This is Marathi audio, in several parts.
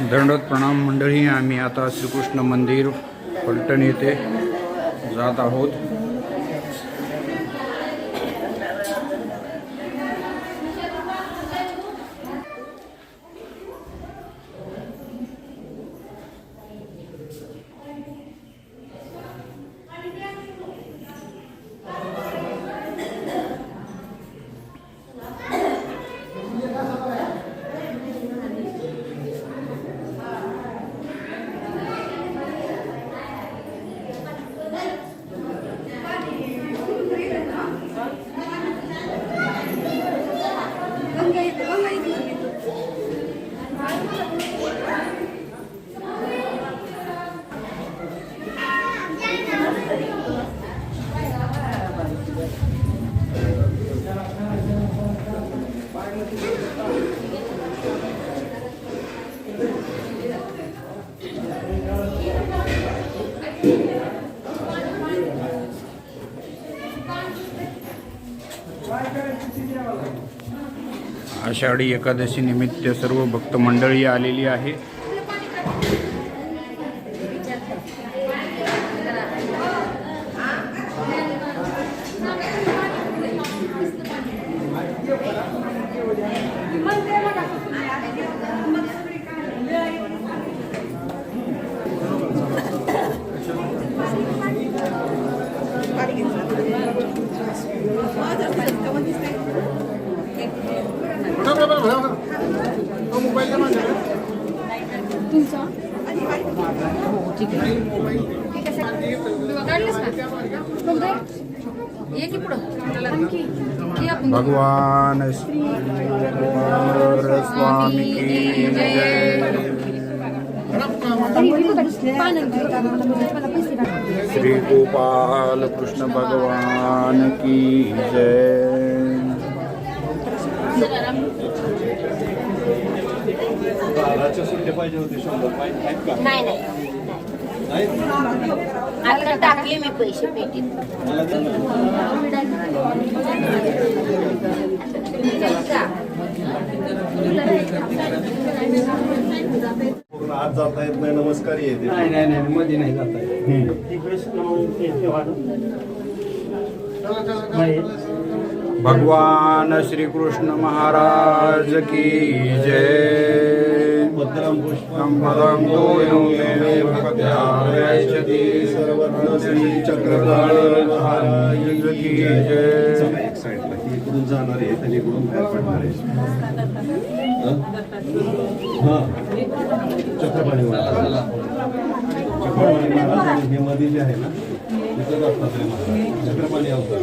दंडोत प्रणाम मंडळी आम्ही आता श्रीकृष्ण मंदिर फलटण येथे जात आहोत. आषाढी एकादशी निमित्त सर्व भक्त मंडळी आलेली आहे काढलंस ना मग दे. ये की पुढं ये आपण भगवान श्री स्वामी की जय। श्री गोपाल कृष्ण भगवान की जय। पाहिजे होते शंभर पाहिजे आहेत का नाही नाही नाही आता टाकले मी पैसे पेटीत. आत जाता येत नाही नमस्कार येते. नाही नाही नाही मध्ये नाही जाता येत. भगवान श्री कृष्ण महाराज की जय। भद्रं पुष्पं पदं मे की जय। इकडून जाणार आहे आणि इकडून बाहेर पडणार आहे हं? चक्रपाणी महाराज चक्रपाणी महाराज आणि हे मध्ये जे आहे ना तिथं महाराज. चक्रपाणी अवतार.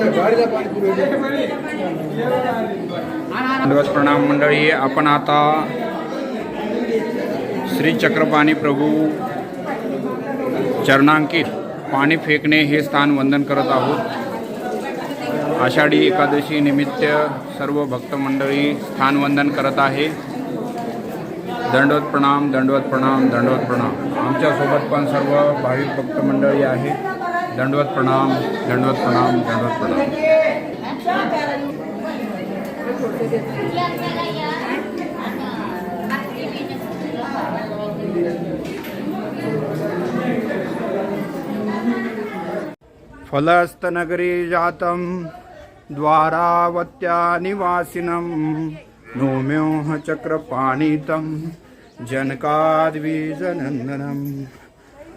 पण- हे- प्रणाम मंडळी. आपण आता श्री चक्रपाणी प्रभू चरणांकित पाणी फेकणे हे स्थान वंदन करत आहोत. आषाढी एकादशी निमित्त सर्व भक्त मंडळी स्थान वंदन करत आहे. दंडवत प्रणाम दंडवत प्रणाम दंडवत प्रणाम. आमच्यासोबत पण सर्व भाविक भक्त मंडळी आहेत. दंडवत प्रणाम दंडवत प्रणाम दंडवत प्रणाम. फलस्तनगरी जातं द्वारावत्या निवासिनं नोम्योह चक्रपाणितं जनकाद्विजनन्दनम्।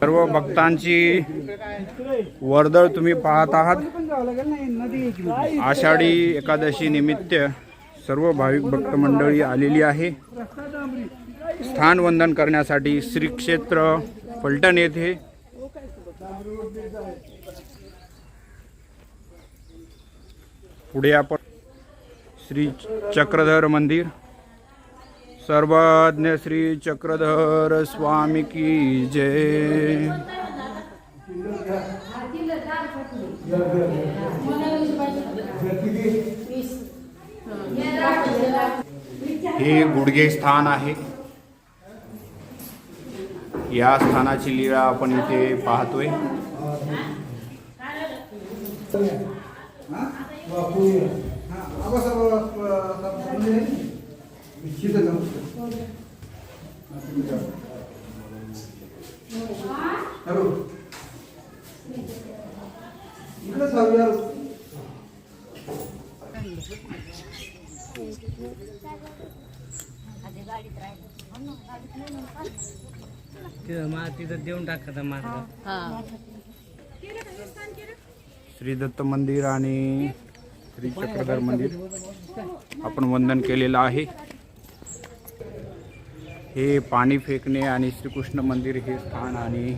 सर्व भक्तांची वर्दळ तुम्ही पाहत आहात. आषाढी एकादशी निमित्त सर्व भाविक भक्त मंडळी आलेली आहे. स्थान वंदन करण्यासाठी श्री क्षेत्र फलटण येथे पुढे आपण श्री चक्रधर मंदिर सर्वज्ञ श्री चक्रधर स्वामी की जय हे गुडघे स्थान आहे या स्थानाची लीळा आपण इथे पाहतोय तिथं देऊन टाकता मार्ग. श्री दत्त मंदिर आणि श्री चक्रधर मंदिर. आपण वंदन केलेलं आहे. हे पाणी फेकणे आणि श्रीकृष्ण मंदिर हे स्थान आणि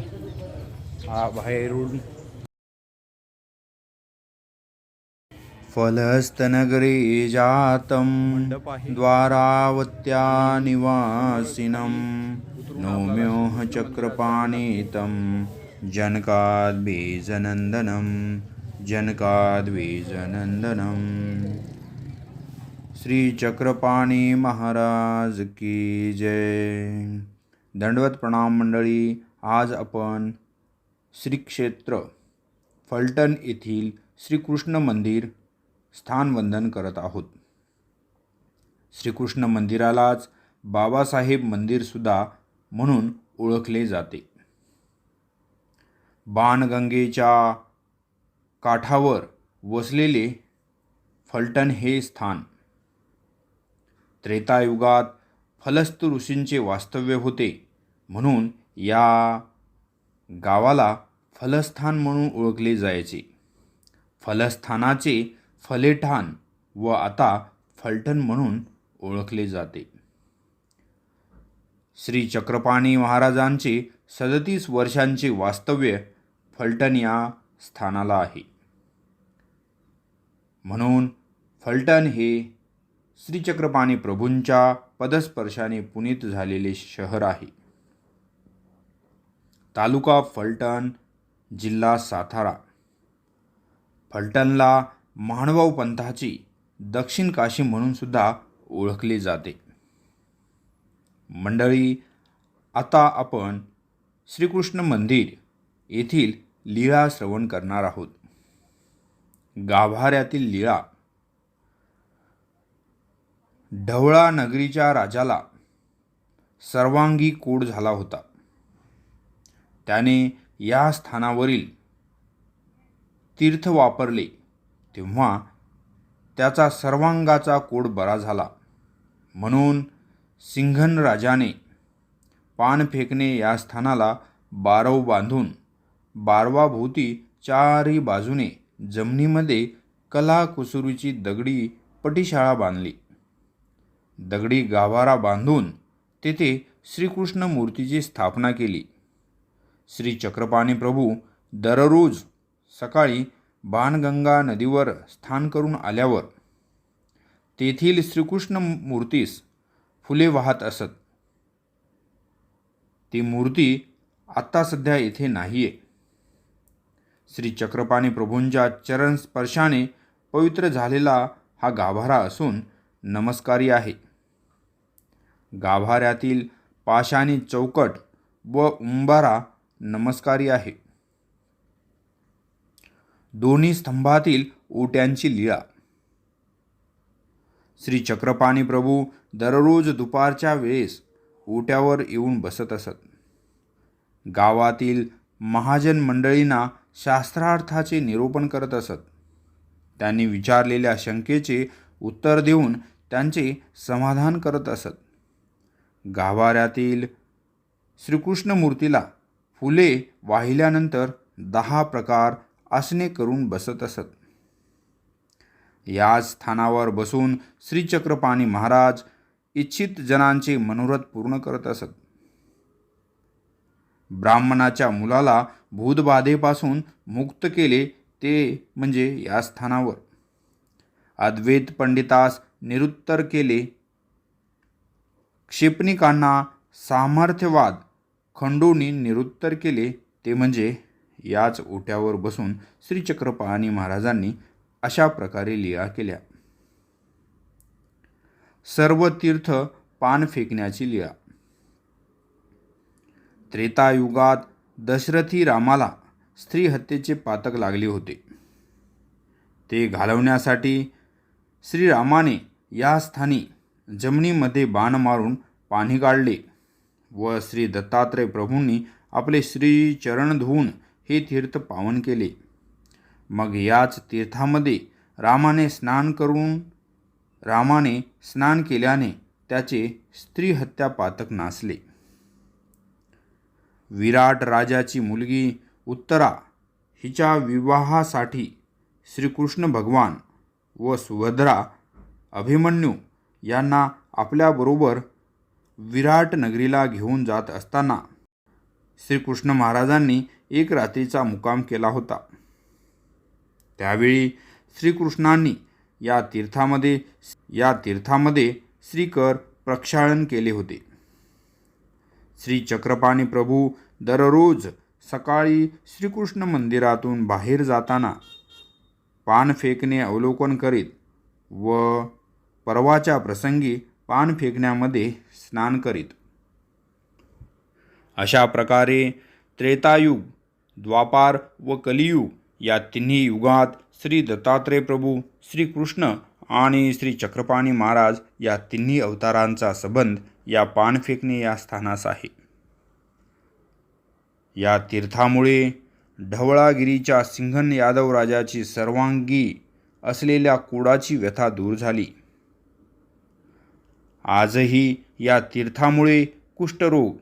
हा बाहेरून फलस्तनगरे जातं द्वारावत्या निवासिनं नौम्योह चक्रपाणितं जनकाद्बीजनन्दनं जनकाद्बीजनन्दनं श्री चक्रपाणी महाराज की जय. दंडवत प्रणाम मंडळी आज आपण श्री क्षेत्र फलटण येथील श्रीकृष्ण मंदिर स्थानवंदन करत आहोत. श्रीकृष्ण मंदिरालाच बाबासाहेब मंदिरसुद्धा म्हणून ओळखले जाते. बाणगंगेच्या काठावर वसलेले फलटण हे स्थान त्रेतायुगात फलस्त ऋषींचे वास्तव्य होते. म्हणून या गावाला फलस्थान म्हणून ओळखले जायचे. फलस्थानाचे फलेठाण व आता फलटण म्हणून ओळखले जाते. श्री चक्रपाणी महाराजांचे सदतीस वर्षांचे वास्तव्य फलटण या स्थानाला आहे. म्हणून फलटण हे श्रीचक्रपाणी प्रभूंच्या पदस्पर्शाने पुनीत झालेले शहर आहे. तालुका फलटण जिल्हा सातारा. फलटणला माणभाऊ पंथाची दक्षिण काशी म्हणून सुद्धा ओळखले जाते. मंडळी आता आपण श्रीकृष्ण मंदिर येथील लीळा श्रवण करणार आहोत. गाभाऱ्यातील लीळा ढवळा नगरीच्या राजाला सर्वांगी कोड झाला होता. त्याने या स्थानावरील तीर्थ वापरले तेव्हा त्याचा सर्वांगाचा कोड बरा झाला. म्हणून सिंघन राजाने पान फेकणे या स्थानाला बारव बांधून बारवाभोवती चारही बाजूने जमिनीमध्ये कला कुसुरीची दगडी पटीशाळा बांधली. दगडी गाभारा बांधून तेथे श्रीकृष्ण मूर्तीची स्थापना केली. श्री चक्रपाणी प्रभू दररोज सकाळी बाणगंगा नदीवर स्थान करून आल्यावर तेथील श्रीकृष्ण मूर्तीस फुले वाहत असत. ती मूर्ती आत्ता सध्या येथे नाही आहे श्री चक्रपाणी प्रभूंच्या चरण स्पर्शाने पवित्र झालेला हा गाभारा असून नमस्कारी आहे. गाभाऱ्यातील पाषाणी चौकट व उंबारा नमस्कारी आहे. दोन्ही स्तंभातील ओट्यांची लीळा. श्री चक्रपाणी प्रभू दररोज दुपारच्या वेळेस ओट्यावर येऊन बसत असत. गावातील महाजन मंडळींना शास्त्रार्थाचे निरूपण करत असत. त्यांनी विचारलेल्या शंकेचे उत्तर देऊन त्यांचे समाधान करत असत. गाभाऱ्यातील श्रीकृष्णमूर्तीला फुले वाहिल्यानंतर दहा प्रकार आसने करून बसत असत. याच स्थानावर बसून श्रीचक्रपाणी महाराज इच्छित जनांचे मनोरथ पूर्ण करत असत. ब्राह्मणाच्या मुलाला भूतबाधेपासून मुक्त केले ते म्हणजे या स्थानावर. अद्वैत पंडितास निरुत्तर केले क्षेपणिकांना सामर्थ्यवाद खंडोनी निरुत्तर केले. ते म्हणजे याच ओट्यावर बसून श्रीचक्रपाणी महाराजांनी अशा प्रकारे लीला केल्या. सर्व तीर्थ पान फेकण्याची लीळा. त्रेतायुगात दशरथी रामाला स्त्री हत्येचे पातक लागले होते. ते घालवण्यासाठी श्रीरामाने या स्थानी जमिनीमध्ये बाण मारून पाणी काढले व श्री दत्तात्रय प्रभूंनी आपले श्री चरण धुवून हे तीर्थ पावन केले. मग याच तीर्थामध्ये रामाने स्नान करून रामाने स्नान केल्याने त्याचे स्त्री हत्या पातक नासले. विराट राजाची मुलगी उत्तरा हिच्या विवाहासाठी श्रीकृष्ण भगवान व सुभद्रा अभिमन्यू यांना आपल्याबरोबर विराट नगरीला घेऊन जात असताना श्रीकृष्ण महाराजांनी एक रात्रीचा मुकाम केला होता. त्यावेळी श्रीकृष्णांनी या तीर्थामध्ये या तीर्थामध्ये श्रीकर प्रक्षाळन केले होते. श्री चक्रपाणी प्रभू दररोज सकाळी श्रीकृष्ण मंदिरातून बाहेर जाताना पान फेकणे अवलोकन करीत व पर्वाच्या प्रसंगी पान फेकण्यामध्ये स्नान करीत. अशा प्रकारे त्रेतायुग द्वापार व कलियुग या तिन्ही युगात श्री दत्तात्रय प्रभू श्रीकृष्ण आणि श्री चक्रपाणी महाराज या तिन्ही अवतारांचा संबंध या पान फेकणे या स्थानास आहे. या तीर्थामुळे ढवळागिरीच्या सिंघन यादव राजाची सर्वांगी असलेल्या कोडाची व्यथा दूर झाली. आजही या तीर्थामुळे कुष्ठरोग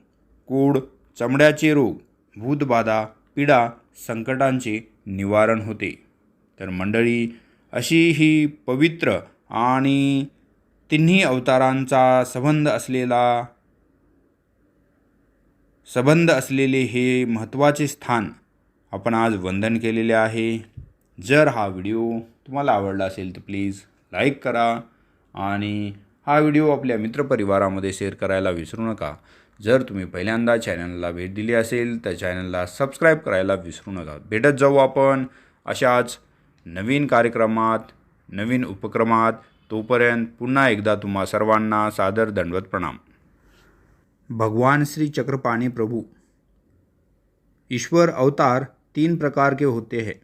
कोड चमड्याचे रोग भूतबाधा पीडा संकटांचे निवारण होते. तर मंडळी अशी ही पवित्र आणि तिन्ही अवतारांचा संबंध असलेला संबंध असलेले हे महत्त्वाचे स्थान आपण आज वंदन केलेले आहे. जर हा व्हिडिओ तुम्हाला आवडला असेल तर प्लीज लाईक करा आणि हा व्हिडिओ आपल्या मित्रपरिवारामध्ये शेअर करायला विसरू नका. जर तुम्ही पहिल्यांदा चॅनलला भेट दिली असेल तर चॅनलला सबस्क्राईब करायला विसरू नका. भेटत जाऊ आपण अशाच नवीन कार्यक्रमात नवीन उपक्रमात. तोपर्यंत पुन्हा एकदा तुम्हा सर्वांना सादर दंडवत प्रणाम. भगवान श्री चक्रपाणी प्रभू ईश्वर अवतार तीन प्रकार के होते हैं.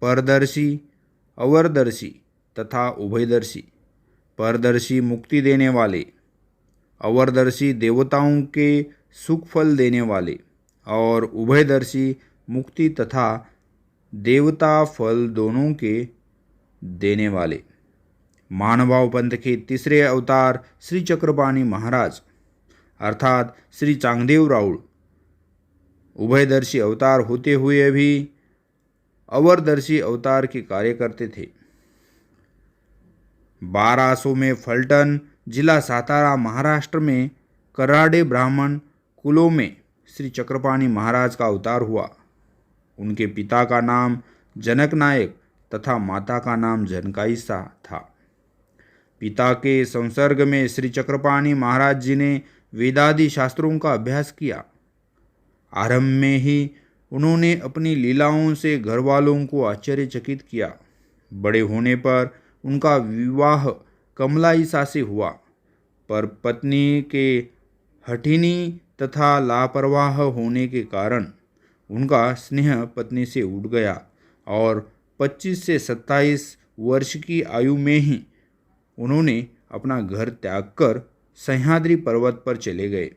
परदर्शी अवरदर्शी तथा उभयदर्शी. परदर्शी मुक्ति देने वाले, अवरदर्शी देवताओं के सुख फल देने वाले और उभयदर्शी मुक्ति तथा देवता फल दोनों के देने वाले। मानवाव पंथ के तीसरे अवतार श्री चक्रपाणी महाराज, अर्थात श्री चांगदेव राउल, उभयदर्शी अवतार होते हुए भी अवरदर्शी अवतार के कार्य करते थे। बारह में फलटन जिला सातारा, महाराष्ट्र में कराडे ब्राह्मण कुलों में श्री चक्रपाणी महाराज का अवतार हुआ। उनके पिता का नाम जनक नायक तथा माता का नाम जनकाईसा था। पिता के संसर्ग में श्री चक्रपाणी महाराज जी ने वेदादि शास्त्रों का अभ्यास किया। आरंभ में ही उन्होंने अपनी लीलाओं से घर वालों को आश्चर्यचकित किया। बड़े होने पर उनका विवाह कमला ईसा से हुआ। पर पत्नी के हठिनी तथा लापरवाह होने के कारण उनका स्नेह पत्नी से उठ गया और 25 से 27 वर्ष की आयु में ही उन्होंने अपना घर त्याग कर सह्याद्री पर्वत पर चले गए।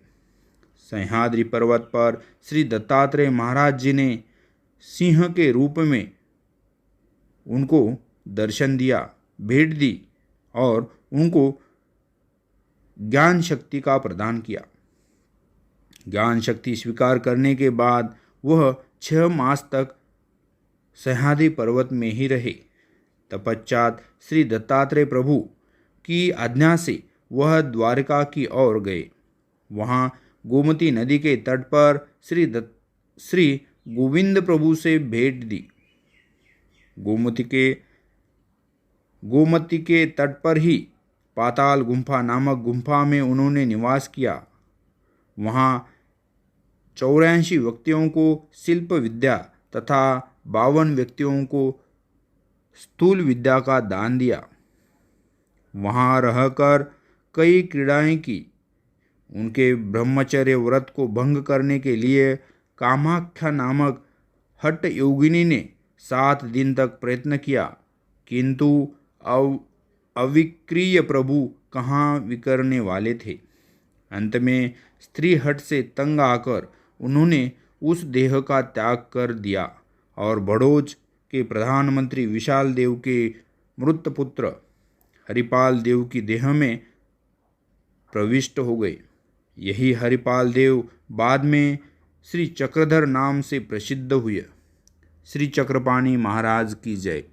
सह्याद्री पर्वत पर श्री दत्तात्रेय महाराज जी ने सिंह के रूप में उनको दर्शन दिया। भेंट दी और उनको ज्ञान शक्ति का प्रदान किया। ज्ञान शक्ति स्वीकार करने के बाद वह छह मास तक सह्याद्री पर्वत में ही रहे। तपश्चात श्री दत्तात्रेय प्रभु की आज्ञा से वह द्वारका की ओर गए। वहाँ गोमती नदी के तट पर श्री दत्त, श्री गोविंद प्रभु से भेंट दी। गोमती के गोमती के तट पर ही पाताल गुम्फा नामक गुम्फा में उन्होंने निवास किया। वहाँ चौरासी व्यक्तियों को शिल्प विद्या तथा बावन व्यक्तियों को स्थूल विद्या का दान दिया। वहाँ रहकर कई क्रीड़ाएँ की। उनके ब्रह्मचर्य व्रत को भंग करने के लिए कामाख्या नामक हट योगिनी ने सात दिन तक प्रयत्न किया, किंतु अव, अविक्रिय प्रभु कहाँ विकरने वाले थे? अंत में स्त्री हट से तंग आकर उन्होंने उस देह का त्याग कर दिया और बड़ोज के प्रधानमंत्री विशाल देव के मृत पुत्र हरिपाल देव की देह में प्रविष्ट हो गए। यही हरिपाल देव बाद में श्री चक्रधर नाम से प्रसिद्ध हुए। श्री चक्रपाणी महाराज की जय।